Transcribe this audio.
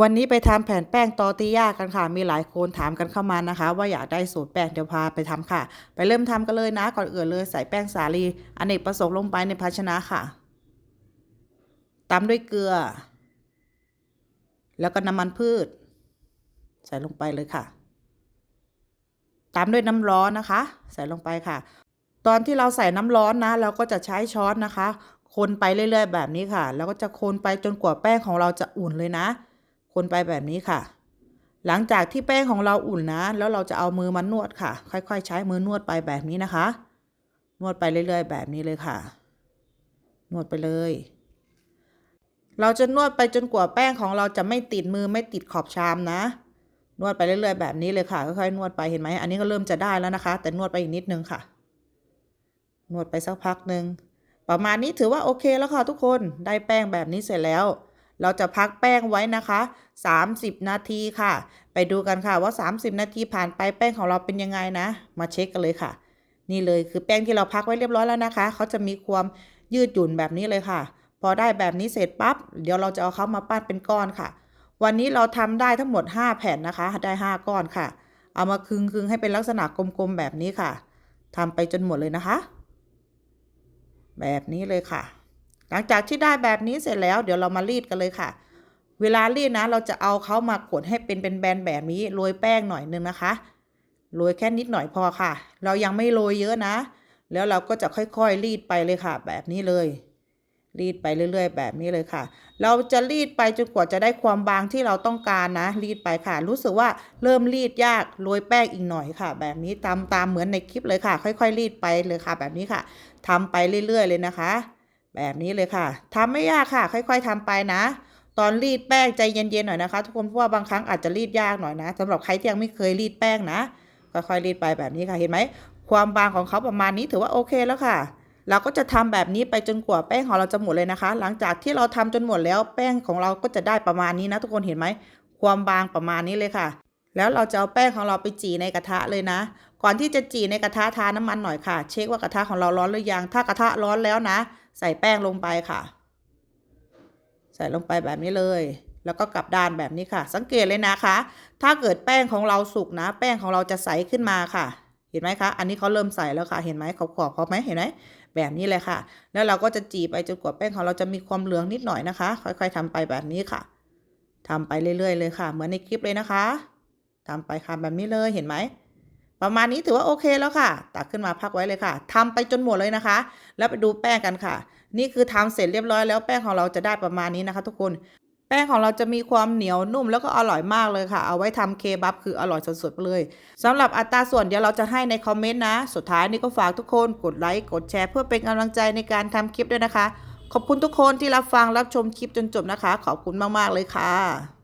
วันนี้ไปทำแผ่นแป้งตอติย่ากันค่ะ มีหลายคนถามกันเข้ามานะคะ ว่าอยากได้สูตรแป้งเดี๋ยวพาไปทำค่ะ ไปเริ่มทำกันเลยนะ ก่อนอื่นเลยใส่แป้งสาลีอเนกประสงค์ลงไปในภาชนะค่ะตามด้วยเกลือ แล้วก็น้ำมันพืช ใส่ลงไปเลยค่ะ ตามด้วยน้ำร้อนนะคะ ใส่ลงไปค่ะ ตอนที่เราใส่น้ำร้อนนะ เราก็จะใช้ช้อนนะคะ คนไปเรื่อยๆ แบบนี้ค่ะ แล้วก็จะคนไปจนกว่าแป้งของเราจะอุ่นเลยนะ คนไปแบบนี้ค่ะ หลังจากที่แป้งของเราอุ่นนะ แล้วเราจะเอามือมานวดค่ะ ค่อย ๆ ใช้มือนวดไปแบบนี้นะคะ นวดไปเรื่อยๆ แบบนี้เลยค่ะ นวดไปเลย เราจะนวดไปจนกว่าแป้งของเราจะไม่ติดมือไม่ติดขอบชามนะนวดไปเรื่อยๆแบบนี้เลยค่ะค่อยๆนวดไปเห็นไหมอันนี้ก็เริ่มจะได้แล้วนะคะ แต่นวดไปอีกนิดนึงค่ะ นวดไปสักพักหนึ่งประมาณนี้ถือว่าโอเคแล้วค่ะทุกคนได้แป้งแบบนี้เสร็จแล้ว เราจะพักแป้งไว้นะคะ 30 นาทีค่ะ ไปดูกันค่ะว่า 30 นาทีผ่านไปแป้งของเราเป็นยังไงนะ มาเช็คกันเลยค่ะ นี่เลยคือแป้งที่เราพักไว้เรียบร้อยแล้วนะคะ เขาจะมีความยืดหยุ่นแบบนี้เลยค่ะ พอได้แบบนี้เสร็จปั๊บ เดี๋ยวเราจะเอาเขามาปั้นเป็นก้อนค่ะ วันนี้เราทำได้ทั้งหมด 5 แผ่นนะคะ ได้ 5 ก้อนค่ะ เอามาคึงคึงๆให้เป็นลักษณะกลมๆแบบนี้ค่ะทำไปจนหมดเลยนะคะ แบบนี้เลยค่ะ หลังจากที่ได้แบบนี้เสร็จแล้วเดี๋ยวเรามารีดกันเลยค่ะ เวลารีดนะ เราจะเอาเขามากดให้เป็นเป็นแบนแบบนี้โรยแป้งหน่อยนึงนะคะโรยแค่นิดหน่อยพอค่ะ เรายังไม่โรยเยอะนะ แล้วเราก็จะค่อยๆรีดไปเลยค่ะ แบบนี้เลย รีดไปเรื่อย ๆ แบบนี้เลยค่ะ เราจะรีดไปจนกว่าจะได้ความบางที่เราต้องการนะ รีดไปค่ะ รู้สึกว่าเริ่มรีดยากโรยแป้งอีกหน่อยค่ะ แบบนี้ตามตามเหมือนในคลิปเลยค่ะ ค่อย ๆ รีดไปเลยค่ะ แบบนี้ค่ะทำไปเรื่อย ๆ เลยนะคะ แบบนี้เลยค่ะทำไม่ยากค่ะ ค่อย ๆทำไปนะ ตอนรีดแป้งใจเย็นๆหน่อยนะคะ ทุกคนเพราะว่าบางครั้งอาจจะรีดยากหน่อยนะสำหรับใครที่ยังไม่เคยรีดแป้งนะค่อยๆรีดไปแบบนี้ค่ะเห็นไหมความบางของเขาประมาณนี้ถือว่าโอเคแล้วค่ะ เราก็จะทำแบบนี้ไปจนกว่าแป้งของเราจะหมดเลยนะคะ หลังจากที่เราทำจนหมดแล้วแป้งของเราก็จะได้ประมาณนี้นะ ทุกคนเห็นไหมความบางประมาณนี้เลยค่ะ แล้วเราจะเอาแป้งของเราไปจีในกระทะเลยนะ ก่อนที่จะจีในกระทะทาน้ำมันหน่อยค่ะ เช็คว่ากระทะของเราร้อนหรือยัง ถ้ากระทะร้อนแล้วนะ ใส่แป้งลงไปค่ะ ใส่ลงไปแบบนี้เลย แล้วก็กลับด้านแบบนี้ค่ะ สังเกตเลยนะคะ ถ้าเกิดแป้งของเราสุกนะ แป้งของเราจะใสขึ้นมาค่ะ เห็นไหมคะ อันนี้เขาเริ่มใสแล้วค่ะ เห็นไหมขอบขอบเขาไหมเห็นไหมแบบนี้เลยค่ะ แล้วเราก็จะจีไปจนกว่าแป้งของเราจะมีความเหลืองนิดหน่อยนะคะ ค่อย ๆทำไปแบบนี้ค่ะทำไปเรื่อยๆเลยค่ะ เหมือนในคลิปเลยนะคะทำไปค่ะแบบนี้เลยเห็นไหม ประมาณนี้ถือว่าโอเคแล้วค่ะ ตักขึ้นมาพักไว้เลยค่ะทำไปจนหมดเลยนะคะ แล้วไปดูแป้งกันค่ะ นี่คือทำเสร็จเรียบร้อยแล้วแป้งของเราจะได้ประมาณนี้นะคะ ทุกคน แป้งของเราจะมีความเหนียวนุ่มแล้วก็อร่อยมากเลยค่ะ เอาไว้ทำเคบับคืออร่อยสดๆไปเลยสำหรับอัตราส่วนเดี๋ยวเราจะให้ในคอมเมนต์นะ สุดท้ายนี่ก็ฝากทุกคนกดไลค์กดแชร์เพื่อเป็นกำลังใจในการทำคลิปด้วยนะคะ ขอบคุณทุกคนที่รับฟังรับชมคลิปจนจบนะคะ ขอบคุณมากๆเลยค่ะ